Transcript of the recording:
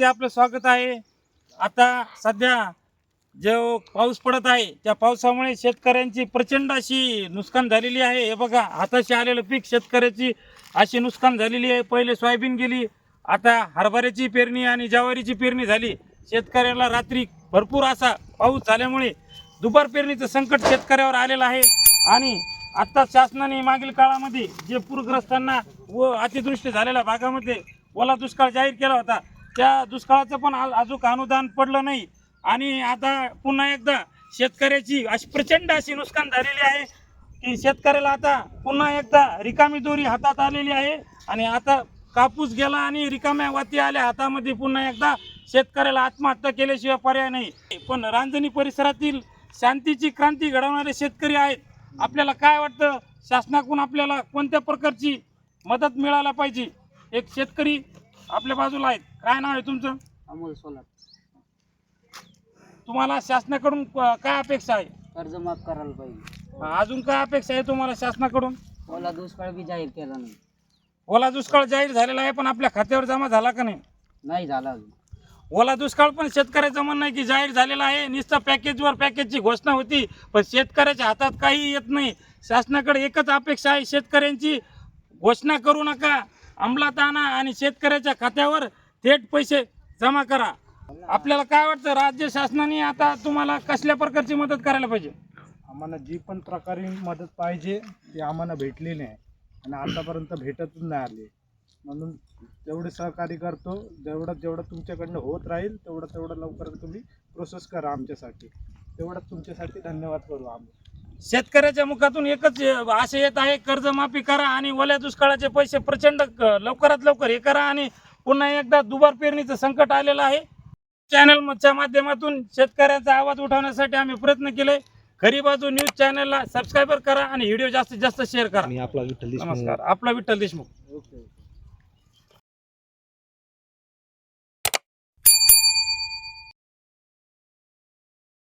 ते आपलं स्वागत आहे. आता सध्या जो पाऊस पडत आहे त्या पावसामुळे शेतकऱ्यांची प्रचंड अशी नुकसान झालेली आहे. हे बघा हाताशी आलेलं पीक शेतकऱ्याची अशी नुकसान झालेली आहे. पहिले सोयाबीन गेली आता हरभऱ्याची पेरणी आणि ज्वारीची पेरणी झाली. शेतकऱ्याला रात्री भरपूर असा पाऊस झाल्यामुळे दुबार पेरणीचं संकट शेतकऱ्यावर आलेलं आहे. आणि आत्ता शासनाने मागील काळामध्ये जे पूरग्रस्तांना व अतिदृष्टी झालेल्या भागामध्ये ओला दुष्काळ जाहीर केला होता त्या दुष्काळाचं पण अजून अनुदान पडलं नाही. आणि आता पुन्हा एकदा शेतकऱ्याची अशी प्रचंड अशी नुकसान झालेली आहे की शेतकऱ्याला आता पुन्हा एकदा रिकामी दोरी हातात आलेली आहे. आणि आता कापूस गेला आणि रिकाम्या वाती आल्या हातामध्ये पुन्हा एकदा शेतकऱ्याला आत्महत्या केल्याशिवाय पर्याय नाही. पण रांजणी परिसरातील शांतीची क्रांती घडवणारे शेतकरी आहेत. आपल्याला काय वाटतं? शासनाकडून आपल्याला कोणत्या प्रकारची मदत मिळायला पाहिजे? एक शेतकरी आपल्या बाजूला आहेत. काय नाव आहे तुमचं? अमोल सोलार. तुम्हाला शासनाकडून क- काय अपेक्षा आहे? कर्ज माफ करायला पाहिजे. अजून काय अपेक्षा आहे तुम्हाला शासनाकडून? ओला दुष्काळ बी जाहीर केला नाही. ओला दुष्काळ जाहीर झालेला आहे पण आपल्या खात्यावर जमा झाला का नाही? नाही झाला अजून. ओला दुष्काळ पण शेतकऱ्याचं म्हणणं आहे की जाहीर झालेला आहे. नुसतं पॅकेजवर पॅकेजची घोषणा होती पण शेतकऱ्याच्या हातात काही येत नाही. शासनाकडे एकच अपेक्षा आहे शेतकऱ्यांची घोषणा करू नका. अंमलात आणा आणि शेतकऱ्याच्या खात्यावर थेट पैसे जमा करा. आपल्याला काय वाटतं? राज्य शासनाने आता तुम्हाला कसल्या प्रकारची मदत करायला पाहिजे? आम्हाला जी पण प्रकारे मदत पाहिजे ती आम्हाला भेटली नाही. आणि आतापर्यंत भेटतच नाही आली. म्हणून तेवढे सहकार्य करतो जेवढं जेवढं तुमच्याकडनं होत राहील तेवढं तेवढं लवकर तुम्ही प्रोसेस करा आमच्यासाठी. तेवढंच तुमच्यासाठी धन्यवाद करू आम्ही. शेतकऱ्याच्या मुखातून एकच आशा येत आहे कर्जमाफी करा आणि ओल्या दुष्काळाचे पैसे प्रचंड लवकरात लवकर हे करा आणि पुन्हा एकदा दुबार पेरणीचं संकट आलेलं आहे. चॅनलच्या माध्यमातून शेतकऱ्याचा आवाज उठवण्यासाठी आम्ही प्रयत्न केले. खरी बाजू न्यूज चॅनलला सबस्क्राईबर करा आणि व्हिडिओ जास्तीत जास्त शेअर करा. आपला विठ्ठल देशमुख. नमस्कार. आपला विठ्ठल देशमुख. ओके.